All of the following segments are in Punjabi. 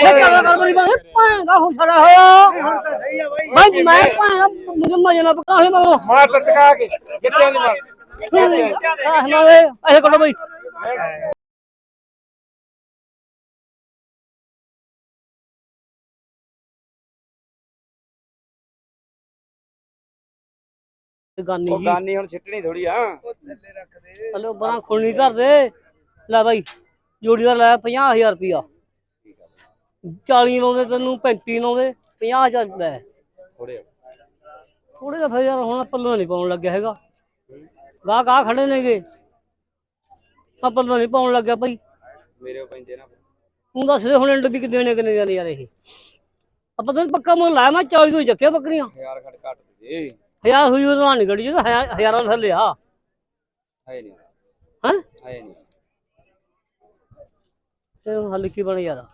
ਇੱਥੇ ਕਰਾ ਕਰ ਬਈ? ਮੈਂ ਭਾਂ ਦਾ ਹੋ ਛੜਾ ਹੋਇਆ। ਹੁਣ ਤਾਂ ਸਹੀ ਆ ਬਾਈ। ਮੈਂ ਮੈਂ ਭਾਂ ਮੈਨੂੰ ਮਜੇ ਨਾ ਪਕਾ ਹੈ ਮਗਰੋਂ ਮਾਰ ਟਟਕਾ ਕੇ। ਕਿੱਥੇ ਨਹੀਂ ਮਾਰ? ਆਹ ਨਾਲੇ ਇਹ ਕਰੋ ਬਈ। ਗਾਨੀ। ਉਹ ਜੀ ਗਾਨੀ ਹੁਣ ਛਿੱਟਣੀ ਥੋੜੀ ਆ। ਹਲੋ ਬਣਾ ਖੁਰਨੀ ਧਰ ਦੇ। ਲੈ ਬਾਈ ਜੋੜੀ ਦਾ ਲੈ 50000 ਰੁਪਿਆ 40 ਲਾਉਂਦੇ ਤੈਨੂੰ 35 ਲਾਉਂਦੇ 50000 ਲੈ ਥੋੜੇ ਥੋੜੇ ਫਿਰ ਯਾਰ ਹੁਣ ਪੱਲੋਂ ਨਹੀਂ ਪਾਉਣ ਲੱਗਿਆ ਹੈਗਾ। ਗਾਹ ਗਾਹ ਖੜੇ ਨੇਗੇ ਆ ਪੱਲੋਂ ਨਹੀਂ ਪਾਉਣ ਲੱਗਿਆ ਭਾਈ। ਮੇਰੇ ਉਹ ਪੈਂਦੇ ਨਾ ਤੂੰ ਦੱਸ ਦੇ ਹੁਣ ਇੰਡ ਵੀ ਕਿ ਦੇਣੇ ਕਿੰਨੇ ਜਾਣੇ ਯਾਰ ਇਹ। ਆਪਾਂ ਤੈਨੂੰ ਪੱਕਾ ਮੁੱਲ ਲਾਇਆ ਮੈਂ 40 ਤੋਂ ਚੱਕਿਆ ਬੱਕਰੀਆਂ। ਯਾਰ ਖੜ ਘੱਟ ਦੇ ਹਜ਼ਾਰ ਹੋਈ ਉਹਦਾ ਨਹੀਂ ਗੜੀ ਜਿਹਦਾ ਹਜ਼ਾਰਾਂ ਦਾ ਥੱਲੇ ਆ ਹੈ ਨਹੀਂ ਹੈਂ? ਹੈ ਨਹੀਂ ਤੇ ਹੱਲ ਕੀ ਬਣ ਯਾਰ?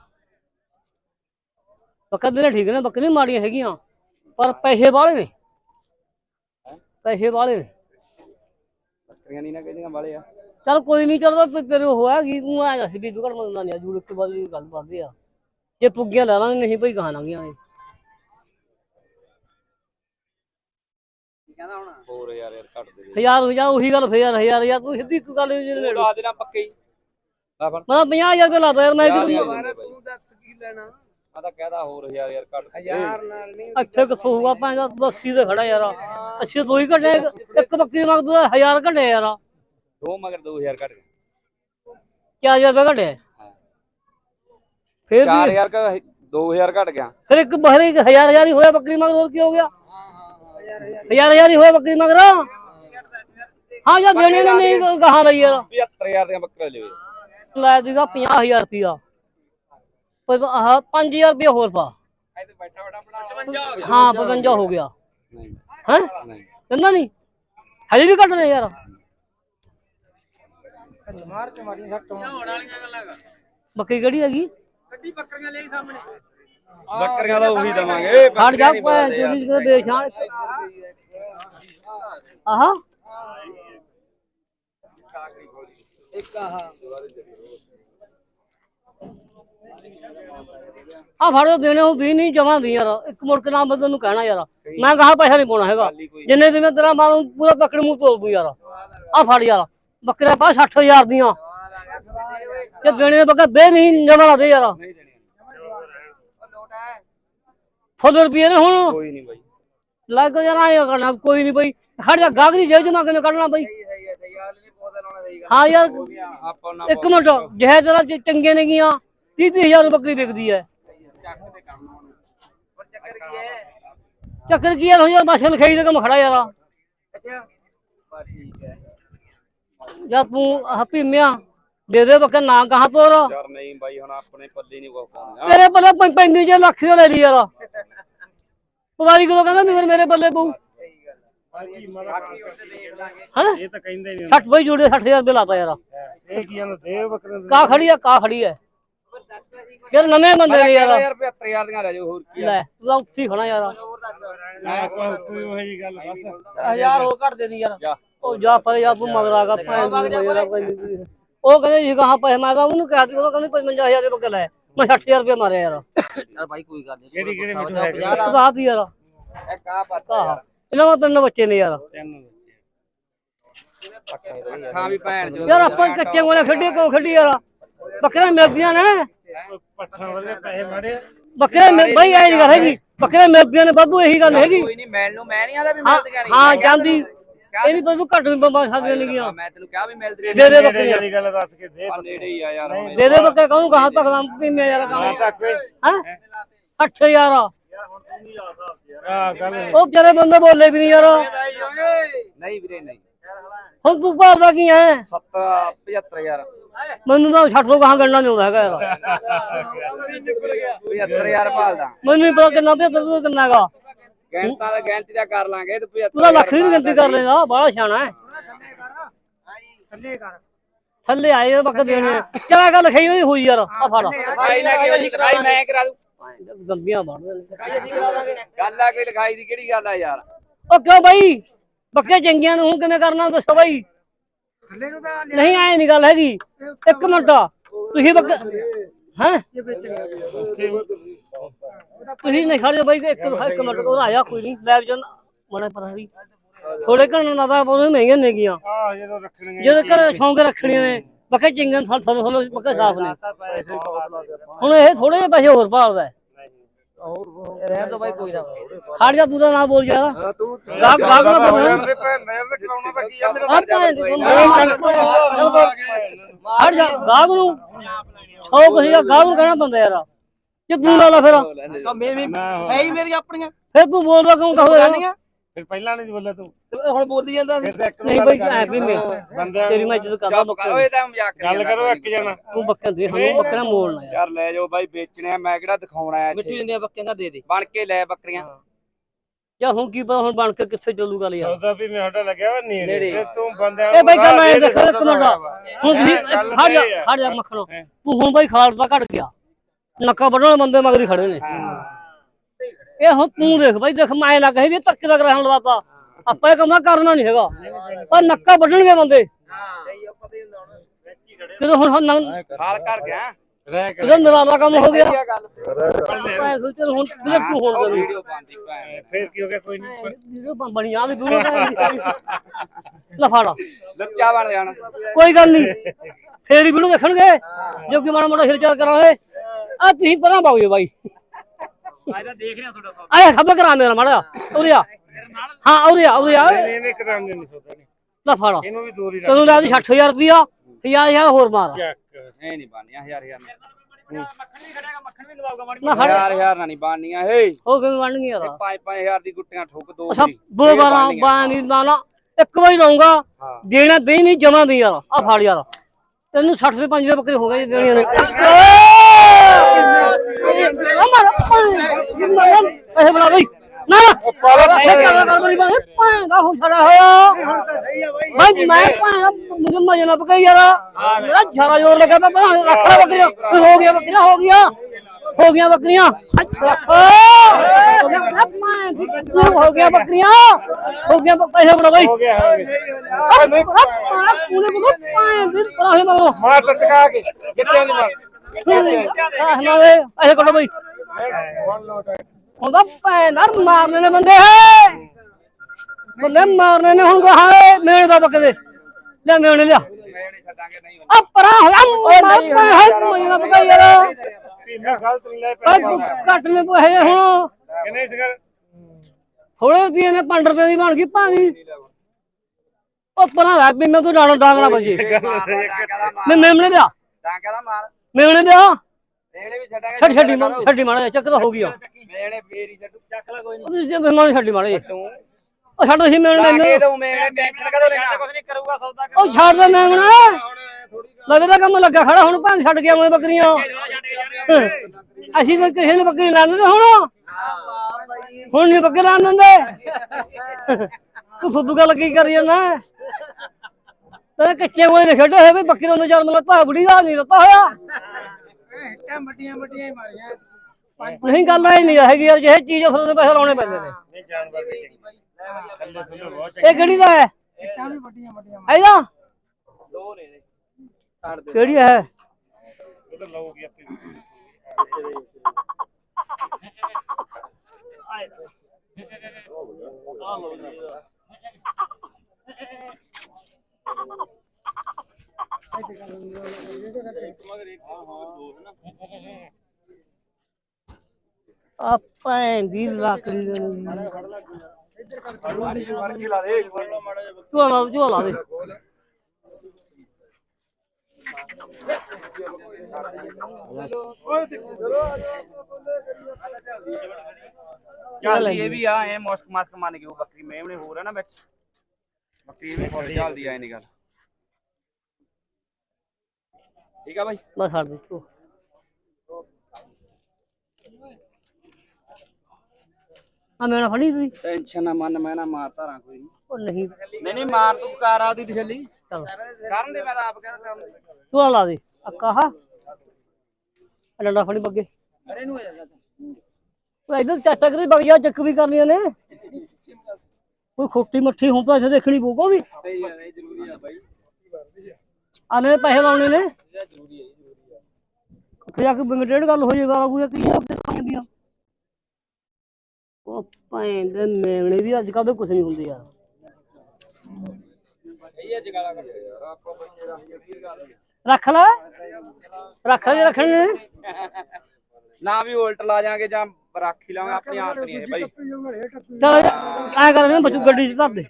ਬੱਕਰੀਆਂ ਠੀਕ ਨੇ ਬੱਕਰੀਆਂ ਮਾੜੀਆਂ ਹੈਗੀਆਂ ਪਰ ਪੈਸੇ ਵਾਲੇ ਨੇ। ਪੈਸੇ ਵਾਲੇ ਨੇ। ਬੱਕਰੀਆਂ ਨਹੀਂ ਨਾ ਕਹਿੰਦੀਆਂ ਵਾਲੇ ਆ। ਚੱਲ ਕੋਈ ਨਹੀਂ ਚੱਲਦਾ ਤੇ ਤੇਰੇ ਉਹ ਹੈ ਕੀ ਤੂੰ ਆ ਜਾ ਸੀ ਵੀ ਦੁਕੜ ਮੰਨਦਾ ਨਹੀਂ ਜੂੜ ਕੇ ਬਾਅਦ ਵੀ ਗੱਲ ਪੜਦੇ ਆ। ਜੇ ਪੁੱਗੀਆਂ ਲੈ ਲਾਂਗੇ ਨਹੀਂ ਭਈ ਗਾਂ ਲਾਂਗੀਆਂ ਇਹ ਹੋਰ ਯਾਰ ਯਾਰ ਘੱਟ ਦੇ ਦੇ। ਹਜ਼ਾਰ ਹਜ਼ਾਰ ਉਹੀ ਗੱਲ ਫੇਰ ਯਾਰ ਹਜ਼ਾਰ ਯਾਰ ਤੂੰ ਸਿੱਧੀ ਇੱਕ ਗੱਲ ਜਿਹਦੇ ਲਾ ਦੇਣਾ ਪੱਕੇ ਹੀ। ਮੈਂ 50000 ਰੁਪਏ ਲਾਦਾ ਯਾਰ ਮੈਂ ਤੂੰ ਦੱਸ ਕੀ ਲੈਣਾ? ਮੈਂ ਤਾਂ ਕਹਿਦਾ ਹੋਰ ਹਜ਼ਾਰ ਯਾਰ ਘੱਟ ਦੇ। ਹਜ਼ਾਰ ਨਾਲ ਨਹੀਂ ਅੱਛੇ ਕਿਥੋਂ ਹੋਊਗਾ ਭਾਂ ਦਾ 80 ਤੇ ਖੜਾ ਯਾਰ। ਅੱਛੇ ਦੋ ਹੀ ਘਟੇ ਇੱਕ ਬੱਕਰੀ ਮੰਗਦਾ ਹਜ਼ਾਰ ਘਟੇ ਯਾਰ। ਦੋ ਮਗਰ 2000 ਘੱਟ ਗਿਆ ਕਿਆ ਹਜ਼ਾਰ ਰੁਪਏ ਘਟੇ। ਫੇਰ ਵੀ- 4000 ਕਾ 2000 ਘੱਟ ਗਿਆ। ਫਿਰ ਇੱਕ ਬਹਰੇ ਇੱਕ ਹਜ਼ਾਰ ਹਜ਼ਾਰ ਹੀ ਹੋਇਆ ਬੱਕਰੀ ਮਗਰ ਹੋਰ ਕੀ ਹੋ ਗਿਆ? ਹਜ਼ਾਰ ਹਜ਼ਾਰ ਹੀ ਹੋਇਆ ਬੱਕਰੀ ਮਗਰ। ਹਾਂ ਜਾਂ ਦੇਣੇ ਨੇ ਨਹੀਂ ਕਹਾਂ ਲਈ ਯਾਰ। 75000 ਦੀਆਂ ਬੱਕਰੀਆਂ ਲੈਵੇ ਲੈ ਦੀਗਾ 50000 ਰੁਪਿਆ ਪਰ ਆਹ 5000 ਰੁਪਿਆ ਹੋਰ ਪਾ। ਹਾਂ 55 ਹੋ ਗਿਆ। ਨਹੀਂ ਹੈ? ਨਹੀਂ ਕਹਿੰਦਾ ਨਹੀਂ। ਹਜੇ ਵੀ ਘੱਟ ਨੇ ਯਾਰ। ਮਾਰ ਚ ਮਾਰੀ ਸੱਟ ਬੱਕਰੀ ਕਿਹੜੀ ਹੈਗੀ? ਬੱਕਰੀਆਂ ਦਾ ਉਹੀ ਦਵਾਂਗੇ। ਹਟ ਜਾ ਯਾਰ। ਚੋਦੀ ਕਿਤੇ ਬੇਸ਼ਾਂ ਆਹਾ। ਇੱਕ ਆਹ। ਆ ਫੜੋ ਦੇਣੇ ਉਹ ਵੀ ਨਹੀਂ ਜਮਾ ਦੀ ਯਾਰ। ਇੱਕ ਮੁੜ ਕੇ ਨਾ ਬੰਦੇ ਨੂੰ ਕਹਿਣਾ ਯਾਰ। ਮੈਂ ਕਹਾ ਪੈਸਾ ਨਹੀਂ ਪਾਉਣਾ ਹੈਗਾ। ਜਿੰਨੇ ਦਿਨ ਤੇਰਾ ਮਾਲ ਪੂਰਾ ਬੱਕਰੇ ਮੂੰਹ ਤੋੜ ਦੂੰ ਯਾਰ। ਆ ਫੜ ਯਾਰ। ਬੱਕਰੇ ਪਾ 60000 ਦੀਆਂ। ਤੇ ਦੇਣੇ ਦੇ ਬੱਕਰੇ ਬੇ ਨਹੀਂ ਜਮਾ ਲਾ ਦੇ ਯਾਰ। ਨਹੀਂ ਦੇਣੀ ਫੁੱਲ ਰੁਪਏ ਨੇ ਹੁਣ। ਕੋਈ ਨਹੀਂ ਬਾਈ। ਲੱਗ ਜਾਣਾ ਇਹ ਕਰਨਾ ਕੋਈ ਨਹੀਂ ਬਈ। ਖੜ ਜਾ ਗਾਗ ਦੀ ਜੇਬ ਜਮਾ ਕਿਵੇਂ ਕੱਢਣਾ ਬਈ? ਸਹੀ ਹੈ ਸਹੀ ਗੱਲ ਨਹੀਂ ਪੌਦਾ ਲਾਉਣਾ ਸਹੀ ਗੱਲ। ਹਾਂ ਯਾਰ। ਇੱਕ ਮਿੰਟ ਜਿਹੇ ਤੇਰਾ ਚੰਗੇ ਨੇ ਗੀਆਂ 30 ਹਜ਼ਾਰ ਬੱਕਰੀ ਵਿਕਦੀ ਹੈ। ਪਰ ਚੱਕਰ ਕੀ ਹੈ? ਚੱਕਰ ਕੀ ਯਾਰ ਹੁਣ ਯਾਰ ਬਾਸ਼ਾ ਲਿਖਾਈ ਦਾ ਕੰਮ ਖੜਾ ਯਾਰ। ਅੱਛਾ ਬਸ ਠੀਕ ਹੈ ਜਾਂ ਤੂੰ ਹੱਪੀ ਮਿਆ ਦੇ ਦੇ ਬੱਕਰ ਨਾ ਕਹਾਂ ਤੋਰ। ਯਾਰ ਨਹੀਂ ਬਾਈ ਹੁਣ ਆਪਣੇ ਪੱਲੇ ਨਹੀਂ ਕੋ ਪਾਉਂਦੇ। ਤੇਰੇ ਬੱਲੇ ਪੰ- ਪੈਂਦੀ ਜੇ ਲੱਖ ਦੇ ਲੈ ਲਈ ਯਾਰ। ਪਵਾਰੀ ਕਦੋਂ ਕਹਿੰਦਾ ਮੇਰੇ ਮੇਰੇ ਬੱਲੇ ਪਊ? ਸਹੀ ਗੱਲ ਬਾਕੀ ਉੱਤੇ ਦੇਖ ਲਾਂਗੇ ਹਾਂ? ਇਹ ਤਾਂ ਕਹਿੰਦੇ ਨਹੀਂ 60 ਬਈ ਜੁੜੇ 60000 ਰੁਪਏ ਲਾਤਾ ਯਾਰ। ਇਹ ਕੀ ਜਾਂਦਾ ਦੇ ਬੱਕਰੇ ਦੇ ਕਾ ਖੜੀ ਆ ਕਾ ਖੜੀ ਹੈ? ਯਾਰ ਨਵੇਂ ਬੰਦੇ ਨੇ ਯਾਰ। ਯਾਰ 75000 ਦੀਆਂ ਲੈ ਜਾਓ ਹੋਰ ਕੀ ਲੈ ਤੂੰ ਤਾਂ ਉੱਥੇ ਹੀ ਖੜਾ ਯਾਰ। ਹੋਰ ਦੱਸ। ਮੈਂ ਕੋਈ ਉਹ ਜੀ ਗੱਲ ਬਸ ਹਜ਼ਾਰ ਹੋਰ ਘੱਟ ਦੇ ਦੀ ਯਾਰ। ਉਹ ਜਾ ਪਰ ਯਾਰ ਤੂੰ ਮਗਰ ਆ ਗਾ ਦੀ ਯਾਰ ਕੋਈ ਉਹ ਕਹਿੰਦੇ ਜੀ ਕਹਾਂ ਪੈਸੇ ਮੈਂ ਤਾਂ ਉਹਨੂੰ ਕਹਿ ਦਿੱਤਾ ਉਹ ਕਹਿੰਦੇ 55000 ਦੇ ਲੈ। ਮੈਂ 60000 ਰੁਪਏ ਮਾਰਿਆ ਯਾਰ। ਯਾਰ ਬਾਈ ਕੋਈ ਗੱਲ ਨਹੀਂ ਕਿਹੜੀ ਕਿਹੜੀ ਮਿੱਠੂ ਹੈ ਆਪ ਹੀ ਯਾਰ। ਇੱਕ ਆ ਪੱਤਾ ਆਹ। ਇਹਨਾਂ ਕੋਲ ਤਿੰਨ ਬੱਚੇ ਨੇ ਯਾਰ। ਤਿੰਨ ਹਾਂ ਵੀ ਭੈਣ ਜੋ ਯਾਰ ਆਪਾਂ ਕੱਚੇ ਕੋਲੇ ਖੇਡੀ ਕੋ ਖੇਡੀ ਯਾਰ? ਬੱਕਰੇ ਮਿਲਦੀਆਂ ਨੇ। ਪੱਠਾ ਵਾਲੇ ਪੈਸੇ ਮਾੜੇ ਬੱਕਰੇ ਮਿਲ ਬਈ ਐ ਨਹੀਂ ਗੱਲ ਹੈਗੀ। ਬੱਕਰੇ ਮਿਲਦੀਆਂ ਨੇ ਬਾਬੂ ਇਹੀ ਗੱਲ ਹੈਗੀ। ਕੋਈ ਨਹੀਂ ਮੈਲ ਨੂੰ ਮੈਂ ਨਹੀਂ ਆਦਾ ਵੀ ਮਿਲਦ ਕਰੀ ਹਾਂ ਜਾਂਦੀ। ਇਹ ਨਹੀਂ ਤੂੰ ਘੱਟ ਵੀ ਬੰਬਾ ਸਕਦੀਆਂ ਨੇਗੀਆਂ ਮੈਂ ਤੈਨੂੰ ਕਿਹਾ ਵੀ ਮਿਲਦ ਦੇ ਦੇ ਨੇੜੇ ਬੱਕਰੀਆਂ ਵਾਲੀ ਗੱਲ ਦੱਸ ਕੇ ਦੇ ਨੇੜੇ ਹੀ ਆ ਯਾਰ ਹੁਣ ਦੇ ਦੇ ਬੱਕਰੇ ਕਹੂੰ ਕਹਾਂ ਤੱਕ। ਦਮ ਪੀਨੇ ਯਾਰ ਨਾ ਕਹਾਂ ਤੱਕ ਹੈ 8000 ਆ ਗੱਲ ਉਹ ਜਿਹੜੇ ਬੰਦੇ ਬੋਲੇ ਵੀ ਨਹੀਂ ਯਾਰ। ਨਹੀਂ ਵੀਰੇ ਨਹੀਂ। ਹੁਣ ਤੂੰ ਭਾਰਦਾ ਕੀ ਐ? 70 75000 ਮੈਨੂੰ ਤਾਂ 60 ਤੋਂ ਕਹਾਂ ਗਣਨਾ ਨਹੀਂ ਆਉਂਦਾ ਹੈਗਾ ਯਾਰ 75000 ਭਾਲਦਾ। ਮੈਨੂੰ ਨਹੀਂ ਪਤਾ ਕਿੰਨਾ ਤੇ ਤੂੰ ਕਿੰਨਾ ਹੈਗਾ। ਗੈਂਤਾ ਦਾ ਗੈਂਤੀ ਦਾ ਕਰ ਲਾਂਗੇ ਤੇ 75 ਤੂੰ ਤਾਂ ਲੱਖ ਦੀ ਵੀ ਗਿਣਤੀ ਕਰ ਲੇਗਾ ਬੜਾ ਸਿਆਣਾ ਹੈ ਥੱਲੇ ਕਰ ਥੱਲੇ ਆਏ। ਬੱਕਰੇ ਦੇਣੇ ਕਿਹੜਾ ਗੱਲ ਲਿਖਾਈ ਹੋਈ ਹੋਈ ਯਾਰ ਆ ਫੜ। ਨਾ ਕਿ ਮੈਂ ਕਰਾ ਦੂੰ। ਗੱਲ ਆ ਕੋਈ ਲਿਖਾਈ ਦੀ ਕਿਹੜੀ ਗੱਲ ਆ ਯਾਰ? ਉਹ ਕਿਉਂ ਬਾਈ? ਬੱਕੇ ਚੰਗੀਆਂ ਨੂੰ ਹੁਣ ਕਿਵੇਂ ਕਰਨਾ ਦੱਸੋ ਬਾਈ? ਥੱਲੇ ਨੂੰ ਤਾਂ ਨਹੀਂ ਐ ਨਹੀਂ ਗੱਲ ਹੈਗੀ। ਇੱਕ ਮਿੰਟ। ਤੁਸੀਂ ਬੱਕੇ ਹੈ? ਤੁਸੀਂ ਨਹੀਂ ਖੜੇ ਬਾਈ ਇੱਕ ਇੱਕ ਮਿੰਟ ਉਹ ਆਇਆ ਕੋਈ ਨਹੀਂ। ਲੈ ਜਨ ਮੜਾ ਪਰ ਵੀ। ਥੋੜੇ ਘਣ ਨਾ ਦਾ ਬਹੁਤ ਮਹਿੰਗੇ ਨੇ ਗੀਆਂ ਆ ਜਦੋਂ ਰੱਖਣੀਆਂ ਜਦੋਂ ਘਰ ਸ਼ੌਂਕ ਰੱਖਣੀਆਂ ਨੇ ਬੱਕੇ ਫਲ ਫਲ ਫਲ ਬੱਕੇ ਸਾਫ਼ ਨੇ। ਹੁਣ ਇਹ ਥੋੜੇ ਜਿਹੇ ਪੈਸੇ ਹੋਰ ਭਾਲਦਾ ਹੈ। ਰਹਿਣ ਦੋ ਬਾਈ ਕੋਈ ਨਾ ਖੜ ਜਾ ਤੂੰ ਨਾ ਬੋਲ ਯਾਰ ਹਾਂ ਤੂੰ ਗਾਗ ਗਾਗ ਨਾ ਬੋਲ ਦੇ ਭੈਣ ਨੇ ਉਹਨੇ ਕਰਾਉਣਾ ਤਾਂ ਕੀ ਆ ਮੇਰਾ ਆ ਭੈਣ ਦੀ ਖੜ ਜਾ ਗਾਗ ਨੂੰ ਸੌ ਕਹੀ ਗਾਗ ਨੂੰ ਕਹਿਣਾ ਬੰਦਾ ਯਾਰ ਜੇ ਤੂੰ ਲਾ ਲਾ ਫਿਰ ਤਾਂ ਮੈਂ ਵੀ ਹੋ ਹੈ ਹੀ ਮੇਰੀ ਆਪਣੀਆਂ ਫਿਰ ਤੂੰ ਬੋਲਦਾ ਕਿਉਂ ਕਹੋ ਯਾਰ ਜਾਨੀਆਂ ਫਿਰ ਪਹਿਲਾਂ ਨਹੀਂ ਬੋਲਿਆ ਤੂੰ ਹੁਣ ਬੋਲੀ ਜਾਂਦਾ ਸੀ। ਫਿਰ ਤਾਂ ਇੱਕ ਨਹੀਂ ਬਈ ਐ ਵੀ ਮੈਂ ਬੰਦਿਆਂ ਤੇਰੀ ਮੈਂ ਇੱਜ਼ਤ ਕਰਦਾ ਚੁੱਪ ਬੱਕਰੇ। ਓਏ ਤਾਂ ਮਜ਼ਾਕ ਕਰੀ ਗੱਲ ਜਾਂਦਾ ਕਰੋ ਕੋਈ ਇੱਕ ਜਣਾ। ਤੂੰ ਬੱਕਰੇ ਦੇ ਸਾਨੂੰ ਬੱਕਰਾ ਮੋੜਨਾ ਯਾਰ। ਯਾਰ ਲੈ ਜਾਓ ਬਾਈ ਵੇਚਣੇ ਆ ਮੈਂ ਕਿਹੜਾ ਦਿਖਾਉਣਾ ਆ ਮਿੱਠੂ ਇੱਥੇ ਜਿੰਦੀਆਂ ਬੱਕੀਆਂ ਦਾ ਦੇ ਦੇ। ਬਣ ਕੇ ਲੈ ਬੱਕਰੀਆਂ। ਜਾਂ ਹੁਣ ਕੀ ਪਤਾ ਹੁਣ ਬਣ ਕੇ ਕਿੱਥੇ ਚੱਲੂ ਗੱਲ ਯਾਰ ਸੌਦਾ ਵੀ ਮੇਰਾ ਲੱਗਾ ਵਾ ਨੇੜੇ ਨੇੜੇ। ਤੇ ਤੂੰ ਬੰਦਿਆਂ ਇਹ ਬਈ ਗੱਲ ਰਾਹ ਐ ਦੱਸੋ ਇੱਕ ਮਿੰਟ। ਹੁਣ ਤੁਸੀਂ ਗੱਲ ਖੜ ਜਾ ਇਹ ਆ। ਖੜ ਜਾ ਮੱਖਣੋ। ਤੂੰ ਹੁਣ ਬਈ ਖਾਲ ਦਾ ਘਟ ਗਿਆ। ਨੱਕਾ ਵੱਢਣ ਵਾਲੇ ਬੰਦੇ ਮਗਰੀ ਖੜੇ ਨੇ। ਇਹ ਹੁਣ ਤੂੰ ਦੇਖ ਬਈ ਦੇਖ ਮੈਂ ਨਾ ਕਹੀ ਵੀ ਧੱਕੇ ਦਾ ਗ੍ਰਹਿਣ ਲਵਾਤਾ ਆਪਾਂ ਇਹ ਕੰਮ ਕਰਨਾ ਨਹੀਂ ਹੈਗਾ। ਪਰ ਨੱਕਾ ਵੱਢਣਗੇ ਬੰਦੇ। ਕਿਦੋਂ ਹੁਣ ਹੁਣ ਨੰ- ਹਾਲ ਕਰ ਗਿਆ। ਰਹਿ ਕਰ ਕਿਦੋਂ ਨਰਾਲਾ ਕੰਮ ਹੋ ਗਿਆ। ਇਹ ਗੱਲ ਮੈਂ ਸੋਚਿਆ ਹੁਣ ਕਿਲੇ ਤੂੰ ਹੁਣ ਉਹ ਕਰੀ ਵੀਡੀਓ ਪਾਉਂਦੀ ਭੈਣ। ਫਿਰ ਕੀ ਹੋ ਗਿਆ ਕੋਈ ਨਹੀਂ। ਵੀਡੀਓ ਬਣ- ਬਣੀ ਆ ਵੀ ਦੂਰੋਂ ਲਫਾੜਾ ਲੱਚਾ ਬਣ ਜਾਣਾ। ਕੋਈ ਗੱਲ ਨਹੀਂ। ਫੇਰ ਹੀ ਵੀਡੀਓ ਦੇਖਣਗੇ। ਜੋ ਕਿ ਮਾੜਾ ਮੋਟਾ ਹਿਲਚਾਲ ਕਰਾਂਗੇ। ਆ ਤੁਸੀਂ ਪਰਾਂ ਪਾਓਗੇ ਬਾਈ। ਆਇਆ ਖਬਰ ਕਰਾ ਮੇਰਾ ਮਾੜਾ ਉਰੇ ਆ। ਹਾਂ ਉਰੇ ਆ ਉਰੇ ਆ। ਨਹੀਂ ਨਹੀਂ ਕਰਾਂਗੇ ਨਹੀਂ ਸੌਦਾ ਨਹੀਂ ਲਫਾੜਾ ਇਹਨੂੰ ਵੀ ਦੂਰ ਰੱਖ ਤੈਨੂੰ ਲਾਦੀ 60000 ਰੁਪਿਆ 50000 ਹੋਰ ਮਾਰ। ਚੱਕ। ਇਹ ਨਹੀਂ ਬਣਨੀਆਂ ਹਜ਼ਾਰ ਹਜ਼ਾਰ ਨਾਲ। ਨਾ ਖੜ ਹਜ਼ਾਰ ਹਜ਼ਾਰ ਨਾਲ ਨਹੀਂ ਬਣਨੀਆਂ ਏ ਹੋ ਗਏ ਬਣਨਗੇ ਯਾਰ ਪੰਜ ਪੰਜ ਹਜ਼ਾਰ ਦੀ ਗੁੱਟੀਆਂ ਠੋਕ ਦੋ ਅੱਛਾ ਇਹ ਬਾਰਾਂ ਬਣਨੀਆਂ। ਬਾਂ ਨਹੀਂ ਨਾ ਇੱਕ ਵਾਰੀ ਲਾਉਂਗਾ। ਦੇਣਾ ਦੇ ਨਹੀਂ ਜਮਾ ਦੇ ਯਾਰ। ਆ ਫੜ ਯਾਰ। ਤੈਨੂੰ 60 ਦੇ 5 ਦੇ ਬੱਕਰੇ ਹੋ ਗਏ ਦੇਣੀਆਂ ਨੇ ਅਮਰ ਬਣਾ ਬਈ ਨਾ ਨਾ ਇਹ ਕਰ ਕਰ ਬਈ ਛੜਾ ਹੋਇਆ ਬਈ ਮੈਂ ਪਾਣ ਮੁਝੇ ਮਜੇ ਨਾ ਪਕਾਈ ਯਾਰ ਮੇਰਾ ਛੜਾ ਜ਼ੋਰ ਲੱਗਾ ਮੈਂ ਰੱਖ ਲੈ ਬੱਕਰੀਆਂ ਹੋ ਗਿਆ ਬੱਕਰੀਆਂ ਹੋ ਗਿਆ ਹੋ ਗਿਆ ਬੱਕਰੀਆਂ ਰੱਖ ਹੋ ਗਿਆ ਬੱਕਰੀਆਂ ਹੋ ਗਿਆ ਪੈਸੇ ਬਣਾ ਬਈ ਹੋ ਗਿਆ ਹੋ ਗਿਆ ਪੂਰੇ ਕੋ ਪਾਣ ਦੇ ਪਰਾਹੇ ਮਗਰੋਂ ਮਾਰ ਟਟਕਾ ਕੇ ਕਿੱਥੇ ਆਂਦੀ ਮਾਰ ਆਹ ਨਾਲੇ ਇਹ ਕੋਲ ਬਈ ਹੁੰਦਾ ਭੈਣਾਂ ਮਾਰਨੇ ਨੇ ਬੰਦੇ ਹੈ ਬੰਦੇ ਮਾਰਨੇ ਨੇ ਹੁਣ ਗਾਹਾਂ ਮੇਣੇ ਦਾ ਬੱਕਰੇ ਲੈ ਮੇਣੇ ਲਿਆ ਆ ਪਰਾਂ ਹੋਇਆ ਮਾਰ ਹੈ ਮੇਰਾ ਬੱਕਾ ਯਾਰ ਮੈਂ ਗਲਤ ਨਹੀਂ ਲੈ ਓਏ ਪਿਆ ਨੇ ਪੈਸੇ ਹੁਣ ਕਿੰਨੇ ਇਸ ਥੋੜੇ ਰੁਪਏ ਨੇ 5 ਰੁਪਏ ਦੀ ਬਣ ਗਈ ਭਾਂਗੀ ਉਹ ਪਰਾਂ ਲੈ ਵੀ ਤੂੰ ਡਾਣਾ ਡਾਂਗਣਾ ਬਜੇ ਮੈਂ ਮੇਮਣੇ ਲਿਆ ਡਾਂਗਾ ਦਾ ਮਾਰ। ਮੇਮਣੇ ਲਿਆ ਮੇਲੇ ਵੀ ਛੱਡਾਂਗੇ ਛੱਡ ਛੱਡੀ ਮਾਰ ਛੱਡੀ ਮਾੜਾ ਚੱਕ ਤਾਂ ਹੋ ਗਿਆ ਮੇਲੇ ਫੇਰ ਹੀ ਛੱਡੂ। ਚੱਕ ਲੈ ਕੋਈ ਉਹ ਜੇ ਮਹਿਮਾਨ ਛੱਡੀ ਮਾੜੇ ਉਹ ਛੱਡ। ਸੀ ਮੇਮਣੇ ਨਹੀਂ ਲੈਣੇ ਦਊ ਮੇਲੇ ਟੈਨਸ਼ਨ ਕਦੋਂ ਲੈਣਾ? ਕੁਝ ਨਹੀਂ ਕਰੂਗਾ ਸੌਦਾ ਉਹ ਛੱਡ ਦੇ ਮੇਮਣਾ ਲੱਗਦਾ ਕੰਮ ਲੱਗਾ ਖੜਾ ਹੁਣ ਭਾਂ ਛੱਡ ਗਿਆ ਮੈਂ ਬੱਕਰੀਆਂ। ਅਸੀਂ ਤਾਂ ਕਿਸੇ ਨੇ ਬੱਕਰੀ ਲਾ ਦਿੰਦੇ ਹੁਣ। ਹੁਣ ਨਹੀਂ ਬੱਕਰੀ ਲਾ ਦਿੰਦੇ। ਤੂੰ ਫੁੱਦੂ ਗੱਲ ਕੀ ਕਰੀ ਜਾਂਦਾ। ਤੇ ਕੱਚੇ ਹੋਏ ਨੇ ਖੇਡੇ ਹੋਏ ਵੀ ਬੱਕਰੀ ਨੂੰ ਜਨਮ ਲੱਤਾ ਬੁੜੀ ਦਾ ਨਹੀਂ ਲੱਤਾ ਹੋਇਆ। ਇੱਟਾਂ ਵੱਡੀਆਂ ਵੱਡੀਆਂ ਹੀ ਮਾਰੀਆਂ। ਨਹੀਂ ਗੱਲ ਐ ਨਹੀਂ ਹੈਗੀ ਯਾਰ ਜਿਹੇ ਚੀਜ਼ ਉਸ ਦੇ ਪੈਸੇ ਲਾਉਣੇ ਪੈਂਦੇ ਨੇ। ਨਹੀਂ ਜਾਨਵਰ ਵੀ ਥੱਲੇ ਥੱਲੇ ਬਹੁਤ ਇਹ ਕਿਹੜੀ ਦਾ ਹੈ? ਇੱਟਾਂ ਵੀ ਵੱਡੀਆਂ ਵੱਡੀਆਂ ਇਹਦਾ? ਦੋ ਨੇ ਛੱਡ ਦੇ ਕਿਹੜੀ ਹੈ? ਉਹ ਤਾਂ ਲਊਗੀ ਆਪੇ। ਆ ਭੈਣ ਦੀ ਲੱਕੜੀ ਦੇ ਝੋਲਾ ਝੋਲਾ ਦੇ। ਚੱਲ ਇਹ ਵੀ ਆ, ਇਹ ਮੁਸਕ ਮਾਸਕ ਮੰਨ ਕੇ ਉਹ ਬੱਕਰੀ ਮੇਮਣੇ ਹੋਰ ਹੈ ਨਾ ਵਿੱਚ। ਇਹ ਵੀ ਬਹੁਤ ਚੱਲਦੀ ਆ ਇਹ ਨਹੀਂ ਗੱਲ। ਠੀਕ ਆ ਬਾਈ? ਬਸ ਛੱਡ ਦੇ। ਤੂੰ ਆ ਮੇਰਾ ਫੜੀ ਤੁਸੀਂ? ਟੈਨਸ਼ਨ ਨਾ ਮੰਨ ਮੈਂ ਨਾ ਮਾਰ ਧਾਰਾਂ ਕੋਈ ਨਹੀਂ ਉਹ ਨਹੀਂ। ਨਹੀਂ ਨਹੀਂ ਮਾਰ ਤੂੰ ਕਾਰ ਆਉਦੀ ਤਸੱਲੀ ਚਲ। ਕਰਨ ਦੇ ਮੈਂ ਤਾਂ ਆਪ ਕਹਿੰਦਾ ਕਰਨ ਦੇ। ਤੂੰ ਲਾ ਦੇ। ਆ ਕਾਹਾ? ਆ ਡੰਡਾ ਫੜੀ ਬੱਗੇ। ਅਰੇ ਨੂੰ ਹੋ ਜਾਂਦਾ। ਉਹ ਇਧਰ ਚਾਚਾ ਕਰੀ ਬਗਿਆ ਚੱਕ ਵੀ ਕਰਨੀਆਂ ਨੇ ਕੋਈ ਖੋਟੀ ਮੱਠੀ ਹੁਣ ਤਾਂ ਇੱਥੇ ਦੇਖਣੀ ਪਊਗਾ ਵੀ। ਸਹੀ ਆ ਇਹ ਜ਼ਰੂਰੀ ਆ ਬਾਈ। ਆਨੇ ਪੈਸੇ ਲਾਉਣੇ ਨੇ। ਉੱਥੇ ਜਾ ਕੇ ਬਿੰਗ ਡੇਢ ਗੱਲ ਹੋ ਜੇ ਵਾਲਾ ਕੋਈ ਕੀ ਆਪਦੇ ਜਾਂਦੀਆਂ ਉਹ ਭੈਣ ਦੇ ਮੇਵਣੇ ਵੀ ਅੱਜ ਕੱਲ੍ਹ ਦੇ ਕੁਝ ਨਹੀਂ ਹੁੰਦੇ ਯਾਰ। ਇਹ ਅੱਜ ਗਾਲਾਂ ਕੱਢ ਯਾਰ ਆਪਾਂ ਬੱਚੇ ਰੱਖ ਕੇ ਕੀ ਗੱਲ ਰੱਖ ਲੈ। ਰੱਖ ਲੈ ਰੱਖਣੇ ਨੇ। ਨਾ ਵੀ ਉਲਟ ਲਾ ਜਾਾਂਗੇ ਜਾਂ ਰਾਖੀ ਲਾਵਾਂਗੇ ਆਪਣੀ ਆਦਤ ਨਹੀਂ ਹੈ ਬਾਈ। ਚਲ ਐ ਕਰ ਨਾ ਬੱਚੂ ਗੱਡੀ ਚ ਧਰ ਦੇ।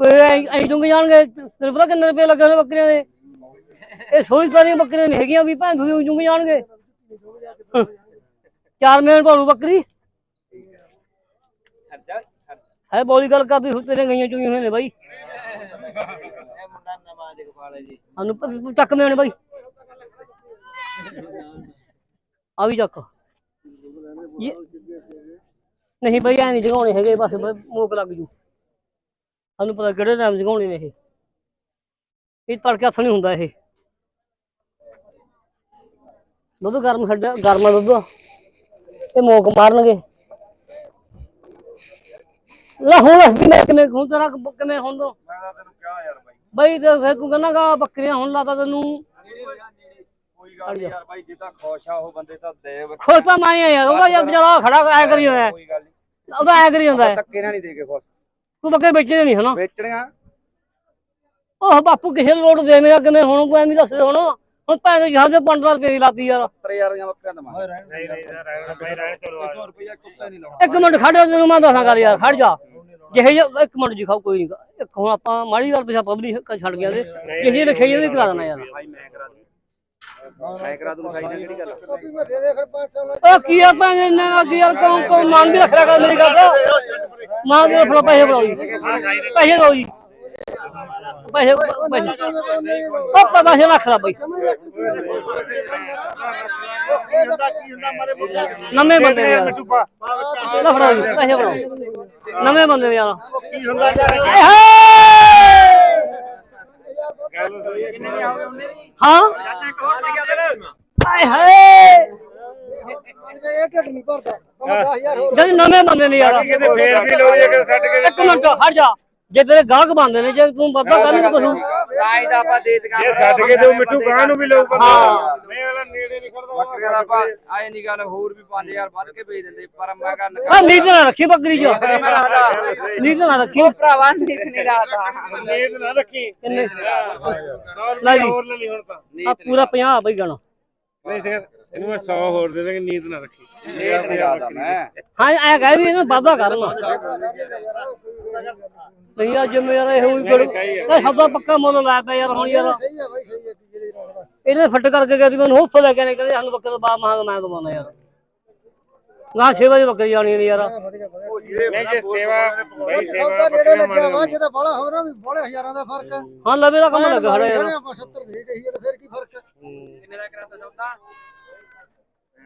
ਕੋਈ ਐਂ ਚੁੰਗ ਜਾਣਗੇ ਤੈਨੂੰ ਪਤਾ ਕਿੰਨੇ ਰੁਪਏ ਲੱਗੇ ਨੇ ਬੱਕਰੀਆਂ ਦੇ? ਇਹ ਸੋਈ ਸਾਰੀਆਂ ਬੱਕਰੀਆਂ ਨਹੀਂ ਹੈਗੀਆਂ ਵੀ ਭੈਣ ਚੁੰਗ ਜਾਣਗੇ। ਚਾਰ ਮਿੰਟ ਭਾਲੂ ਬੱਕਰੀ। ਹੈ ਬੋਲੀ ਗੱਲ ਕਰਦੀ, ਹੁਣ ਤੇਰੇ ਗਈਆਂ ਚੁੰਗੀਆਂ ਹੋਈਆਂ ਨੇ ਬਾਈ। ਇਹ ਮੁੰਡਾ ਨਵਾਂ ਜਗਪਾਲ ਹੈ ਜੀ ਸਾਨੂੰ ਚੱਕ ਮੇਣੇ ਬਾਈ। ਆ ਵੀ ਚੱਕ। ਨਹੀਂ ਬਾਈ, ਐ ਨਹੀਂ ਜਗਾਉਣੇ ਹੈਗੇ, ਬਸ ਬ- ਮੋਕ ਲੱਗ ਜੂ। ਸਾਨੂੰ ਪਤਾ ਕਿਹੜੇ ਟਾਈਮ ਜਗਾਉਣੇ ਨੇ ਇਹ। ਇਹ ਤੜਕੇ ਹੱਥ ਨਹੀਂ ਹੁੰਦਾ ਇਹ। ਦੁੱਧ ਗਰਮ ਛੱਡਿਆ ਗਰਮ ਦੁੱਧ। ਇਹ ਮੋਕ ਮਾਰਨਗੇ। ਲੈ ਹੁਣ ਕਿਵੇਂ ਕਿਵੇਂ ਹੁਣ ਤੇਰਾ ਕਿਵੇਂ ਹੁਣ ਦੋ ਮੈਂ ਤਾਂ ਤੈਨੂੰ ਕਿਹਾ ਯਾਰ ਬਾਈ ਬਈ ਤੇ ਫਿਰ ਤੂੰ ਕਹਿੰਦਾ ਗਾ ਬੱਕਰੀਆਂ ਹੁਣ ਲਾਤਾ ਤੈਨੂੰ ਕੋਈ ਗੱਲ ਨਹੀਂ ਯਾਰ ਬਾਈ ਜਿੱਦਾਂ ਖੁਸ਼ ਆ ਉਹ ਬੰਦੇ ਤਾਂ ਦੇ ਬੱਚੇ। ਖੁਸ਼ ਤਾਂ ਮੈਂ ਹੀ ਆ ਯਾਰ ਉਹਦਾ ਯਾਰ ਵਿਚਾਰਾ ਖੜਾ ਐ ਕਰੀ ਜਾਂਦਾ ਹੈ। ਕੋਈ ਗੱਲ ਨਹੀਂ ਉਹਦਾ ਐ ਕਰੀ ਜਾਂਦਾ ਹੈ। ਧੱਕੇ ਨਾਲ ਨਹੀਂ ਦੇ ਕੇ ਖੁਸ਼ ਤੂੰ ਬੱਕਰੇ ਵੇਚਣੇ ਨਹੀਂ ਹਨਾ ਵੇਚਣੀਆਂ ਉਹ ਬਾਪੂ ਕਿਸੇ ਨੂੰ ਲੋੜ ਦੇ ਮੇਰਾ ਕਿਵੇਂ ਹੁਣ ਕੋਈ ਐਵੇਂ ਦੱਸ ਦੇ ਹੁਣ ਹੁਣ ਭੈਣ ਦੇ 15 ਰੁਪਏ ਦੀ ਲਾਤੀ ਯਾਰ 70000 ਦੀਆਂ ਬੱਕਰੀਆਂ ਦਵਾਂ ਨਹੀਂ ਨਹੀਂ ਸਰ ਰਹਿਣ ਬਾਈ ਰਹਿਣ ਚਲੋ ਆ 2 ਰੁਪਏ ਕੁੱਤੇ ਨਹੀਂ ਲਾਉਣਾ ਇੱਕ ਮਿੰਟ ਖੜ ਜਾ ਤੈਨੂੰ ਮੈਂ ਦੱਸਾਂ ਗੱਲ ਯਾਰ ਖੜ ਜਾ ਜਿਹੇ ਜਿਹਾ- ਇੱਕ ਮਿੰਟ ਜੀ ਖਾਓ ਕੋਈ ਨਹੀਂ ਇੱਕ ਹੁਣ ਆਪਾਂ ਮਾੜੀ ਗੱਲ ਪਿਛਾ ਪਬਲਿਕ ਛੱਡ ਗਿਆ ਤੇ ਕਿਸੇ ਲਿਖੇ ਜਿਹੀ ਕਰਾ ਦੇਣਾ ਯਾਰ। ਭਾਈ ਮੈਂ ਕਰਾ ਦੂੰ। ਮੈਂ ਕਰਾ ਦੂੰ ਖਾਈ ਨਾ ਕਿਹੜੀ ਗੱਲ ਉਹ ਕੀ ਆ ਭੈਣ ਇਹਨਾਂ ਨਾਲ ਕੀ ਯਾਰ ਕੌਣ ਕੌਣ ਮਨ ਵੀ ਰੱਖ ਕਰ ਮੇਰੀ ਗੱਲ ਦਾ? ਮਾਂ ਦੇ ਫੜੋ ਪੈਸੇ ਫੜਾਓ ਜੀ। ਪੈਸੇ ਦਿਓ ਜੀ। ਪੈਸੇ ਪੈਸੇ ਉਹ ਪੈਸੇ ਰੱਖ ਲੈ ਬਈ ਨਵੇਂ ਬੰਦੇ ਨੇ ਯਾਰ ਲੈ ਫੜਾਓ ਜੀ ਪੈਸੇ ਫੜਾਓ ਨਵੇਂ ਬੰਦੇ ਨੇ ਯਾਰ ਕੀ ਹੁੰਦਾ ਆਏ ਹਾਏ ਕਿੰਨੇ ਦੀ ਆਉਗੇ ਉਹਨੇ ਦੀ ਹਾਂ ਇੱਕ ਹੋਰ ਲੱਗਿਆ ਤੇਰੇ ਆਏ ਹਾਏ ਇਹ ਢਿੱਡ ਨਹੀਂ ਭਰਦਾ 10000 ਹੋਰ ਜਦ ਨਵੇਂ ਬੰਦੇ ਨੇ ਯਾਰ ਕਿਤੇ ਫੇਰ ਵੀ ਲੋੜ ਜੇ ਕਿ ਛੱਡ ਕੇ ਇੱਕ ਮਿੰਟ ਹਟ ਜਾ ਜੇ ਤੇਰੇ ਗਾਹਕ ਬੰਦੇ ਨੇ ਜੇ ਤੂੰ ਬੱਬਾ ਕੱਲ ਨੂੰ ਪਸ਼ੂ ਤਾਂ ਤਾਂ ਆਪਾਂ ਦੇ ਦਗਾ ਜੇ ਛੱਡ ਕੇ ਤੇ ਮਿੱਠੂ ਗਾਂ ਨੂੰ ਵੀ ਲੋਕ ਬੰਦਾ ਹਾਂ। ਨਹੀਂ ਵਾਲਾ ਨੇੜੇ ਨਹੀਂ ਖੜਦਾ। ਬੱਕਰੀਆਂ ਦਾ ਆਪਾਂ ਆਏ ਨਹੀਂ ਗੱਲ ਹੋਰ ਵੀ 5000 ਵੱਧ ਕੇ ਵੇਚ ਦਿੰਦੇ ਪਰ ਮੈਂ ਕਹਿੰਦਾ ਆ ਨੀਤ ਨਾ ਰੱਖੀ ਬੱਕਰੀ ਚ ਨੀਤ ਨਾ ਰੱਖੀ। ਭਰਾਵਾ ਨੀਤ ਨਹੀਂ ਰਾਤਾ ਨੀਂਦ ਨਾ ਰੱਖੀ। ਕਿੰਨੇ 100 ਲੈ ਜੀ। ਰੁਪਏ ਹੋਰ ਲੈ ਲਈ ਹੁਣ ਤਾਂ। ਆ ਪੂਰਾ 50 ਬਈ ਗਣਾ। ਨਹੀਂ ਸਰ ਇਹਨੂੰ ਮੈਂ 100 ਹੋਰ ਦੇ ਦਾਂਗੇ ਨੀਂਦ ਨਾ ਰੱਖੀ। ਮੈਂ। ਹਾਂ ਐ ਕਹਿ ਵੀ ਇਹਨੂੰ ਵਾਦਾ ਕਰਨਾ ਨਹੀਂ ਆ ਜਿਵੇਂ ਯਾਰ ਇਹ ਹੋਈ ਗੜ ਇਹ ਸਭਾ ਪੱਕਾ ਮੁੱਲ ਲੈ ਪਿਆ ਯਾਰ ਹੁਣ ਯਾਰ। ਸਹੀ ਆ ਬਾਈ ਸਹੀ ਆ ਕੀ ਦੀ ਰੌਣਕ ਇਹਨੇ ਫੱਟ ਕਰਕੇ ਕਹਿੰਦੀ ਮੈਨੂੰ ਹੁੱਫ ਲੈ ਕੇ ਨੇ ਕਹਿੰਦੇ ਸਾਨੂੰ ਬੱਕਰੇ ਦਾ ਬਾਪ ਮਹਾਂਗਾ ਮੈਂ ਦਵਾਉਣਾ ਯਾਰ। ਗਾਂ 6 ਵਜੇ ਬੱਕਰੀ ਜਾਣੀ ਨੇ ਯਾਰ। ਨਹੀਂ ਜੇ ਸੇਵਾ ਬਈ ਸੇਵਾ ਨੇੜੇ ਲੱਗਿਆ ਵਾ ਮਾਰਨ ਜੇ ਤਾਂ ਬੜਾ ਹੋਣਾ ਵੀ ਬੜੇ ਹਜ਼ਾਰਾਂ ਦਾ ਫ਼ਰਕ ਹੈ ਹਾਂ ਲਵੇ ਦਾ ਕੰਮ ਲੱਗਾ ਖੜਾ ਯਾਰ। ਆਪਾਂ 70 ਦੇ ਗਈ ਤੇ ਫਿਰ ਕੀ ਫ਼ਰਕ ਹੈ। ਕਿੰਨੇ ਦਾ ਕਰਾਤਾ ਸੌਦਾ?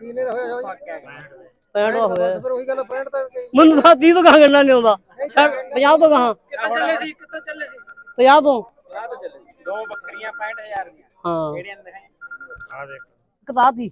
ਕਿੰਨੇ ਦਾ ਹੋਇਆ ਹੋਇਆ 65 ਦਾ। ਹੋਇਆ। ਬਸ ਫਿਰ ਉਹੀ ਗੱਲ 65 ਤਾਂ ਗਈ ਮੈਨੂੰ ਤਾਂ 30 ਤੋਂ ਕਹਾਂ ਗੰਨਾ ਨਹੀਂ ਆਉਂਦਾ 50 ਤੋਂ ਕਹਾਂ ਕਿੱਥੇ ਚੱਲੇ ਸੀ? ਕਿੱਥੇ ਚੱਲੇ ਸੀ? 50 ਤੋਂ। ਵਿਆਹ ਤੋਂ ਚੱਲੇ ਦੋ ਬੱਕਰੀਆਂ 65000 ਦੀਆਂ। ਹਾਂ। ਕਿਹੜੀਆਂ ਦਿਖਾਈ ਆ ਦੇਖ। ਕਿਤਾਬ ਦੀ।